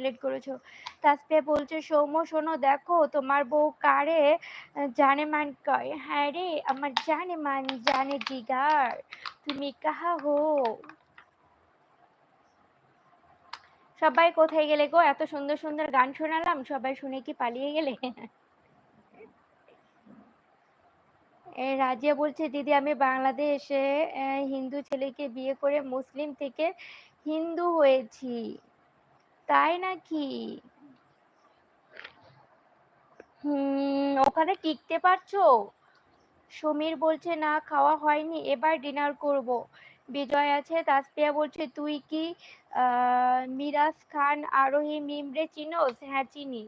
Delete করেছ। তাসপিয়া বলছে, সৌম্য, শোনো, দেখো, তোমার বউ কারে? জানে মান কয়? হ্যাঁ রে, আমার জানে মান, জানে জিগার। তুমি কাহা হো? সবাই কোথায় গেলে গো? এত সুন্দর সুন্দর গান শোনালাম, সবাই শুনে কি পালিয়ে গেলে? রাজিয়া বলছে, দিদি, আমি বাংলাদেশে হিন্দু ছেলেকে বিয়ে করে মুসলিম থেকে হিন্দু হয়েছি। তাই নাকি? হুম, ওখানে টিকতে পারছ? সমীর বলছে, না, খাওয়া হয়নি, এবার ডিনার করব। বিজয় আছে তাসপিয়া বলছে, তুই কি মিরাজ খান, আরোহী মিমরে চিনোস? হ্যাঁ চিনি।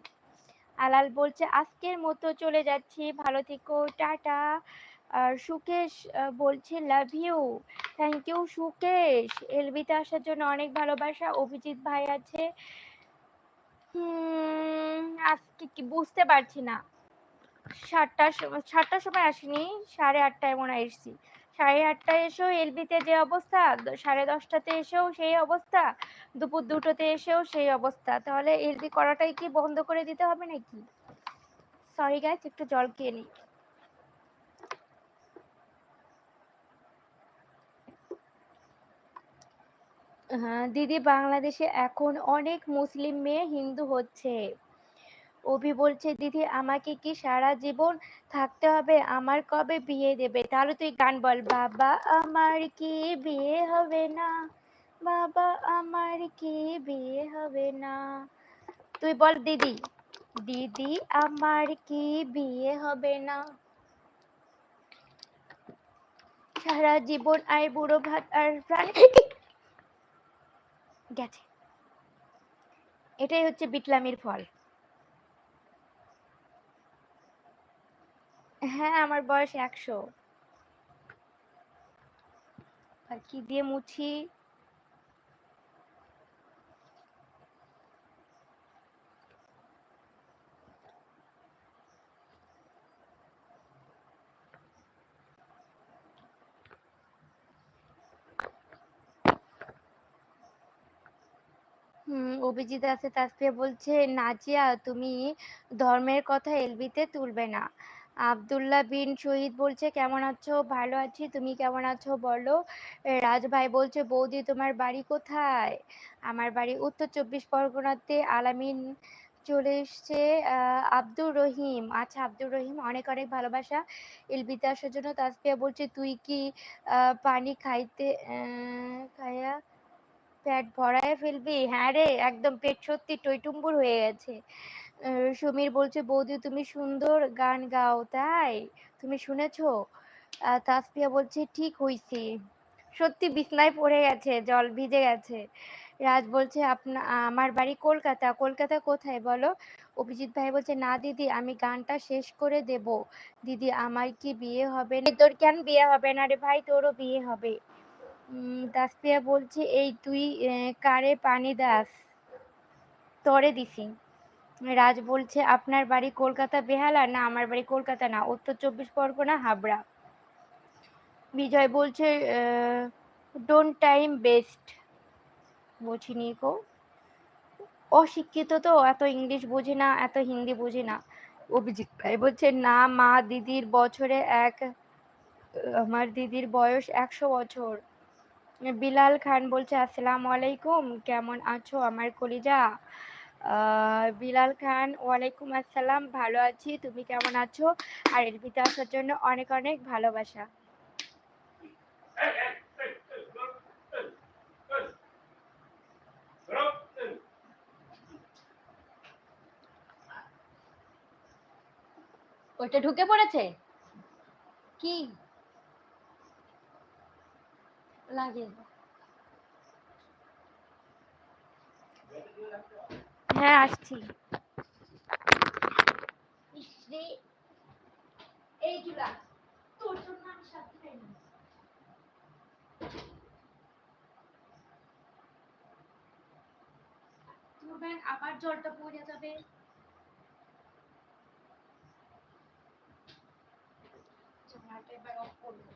আলাল বলছে, আজকের মতো চলে যাচ্ছি, ভালো থেকো, টাটা। আর সুকেশ বলছে, love you. Thank you Sukesh. এলবিতে আসার জন্য অনেক ভালোবাসা। অভিজিৎ ভাই আছে। আজকে কি বুঝতে পারছি না। সাতটার সাতটার সময় আসিনি, সাড়ে আটটায় মনে হয় এসছি। সাড়ে আটটায় এসেও এলবিতে যে অবস্থা সাড়ে দশটাতে এসেও সেই অবস্থা, দুপুর দুটোতে এসেও সেই অবস্থা। তাহলে এলবি করাটাই কি বন্ধ করে দিতে হবে নাকি? সরি গাইস একটু জল খেয়ে নিই। দিদি বাংলাদেশে এখন অনেক মুসলিম মেয়ে হিন্দু হচ্ছে। অভি বলছে, দিদি, আমাকে কি সারা জীবন থাকতে হবে? আমার কবে বিয়ে দেবে? তাহলে তুই গান বল। বাবা আমার কি বিয়ে হবে না? বাবা আমার কি বিয়ে হবে না? তুই বল, দিদি। দিদি, আমার কি বিয়ে হবে না? সারা জীবন আয় বুড়ো ভাত আর প্রাণ গেছে। এটাই হচ্ছে বিটলামির ফল। হ্যাঁ আমার বয়স একশো। আর কি দিয়ে মুছি হুম অভিজিৎ আছে তাসফিয়া বলছে, নাজিয়া, তুমি ধর্মের কথা এলবিতে তুলবে না। আবদুল্লাহ বিন শহীদ বলছে, কেমন আছো? ভালো আছি, তুমি কেমন আছো বলো? রাজ ভাই বলছে, বৌদি, তোমার বাড়ি কোথায়? আমার বাড়ি উত্তর চব্বিশ পরগনাতে আলামিন চলে এসছে আব্দুর রহিম। আচ্ছা আব্দুর রহিম, অনেক অনেক ভালোবাসা এলবিতে আসার জন্য। তাসফিয়া বলছে, তুই কি পানি খাইতে খাইয়া পেট ভরায় ফেলবি? হ্যাঁ রে, একদম পেট সত্যি টইটুম্বুর হয়ে গেছে। সমীর বলছে, বৌদি, তুমি সুন্দর গান গাও, তাই? তুমি শুনেছো? তাসপিয়া বলছে, ঠিক হইছি। সত্যি বিছনায় পড়ে গেছে, জল ভিজে গেছে। রাজ বলছে, আপনা, আমার বাড়ি কলকাতা। কলকাতা কোথায় বলো? অভিজিৎ ভাই বলছে, না দিদি, আমি গানটা শেষ করে দেব। দিদি, আমার কি বিয়ে হবে তোর কেন বিয়ে হবে না রে ভাই? তোরও বিয়ে হবে। তাসপিয়া বলছে, এই তুই কারে পানি দাস? তরে দিছি। রাজ বলছে, আপনার বাড়ি কলকাতা বেহালা না আমার বাড়ি কলকাতা না, উত্তর চব্বিশ পরগনা, হাবড়া। বিজয় বলছে ডোন্ট টাইম বেস্ট বুঝিনি কো। অশিক্ষিত তো, এত ইংলিশ বুঝি না, এত হিন্দি বুঝি না। অভিজিৎ ভাই বলছে, না মা, দিদির বছরে এক, আমার দিদির বয়স একশো বছর। বিলাল খান বলছে, আসসালামু আলাইকুম, কেমন আছো আমার কলিজা? বিলাল খান, ওয়ালাইকুম আসসালাম, ভালো আছি, তুমি কেমন আছো? আর এলবিতে আসার জন্য অনেক অনেক ভালোবাসা। ওইটা ঢুকে পড়েছে? কি? লাগে। হ্যাঁ আসছি। এই চুলা তোর জন্য আমি সাথে পাইনি আবার জলটা পড়ে যাবে। এবার অফ করব।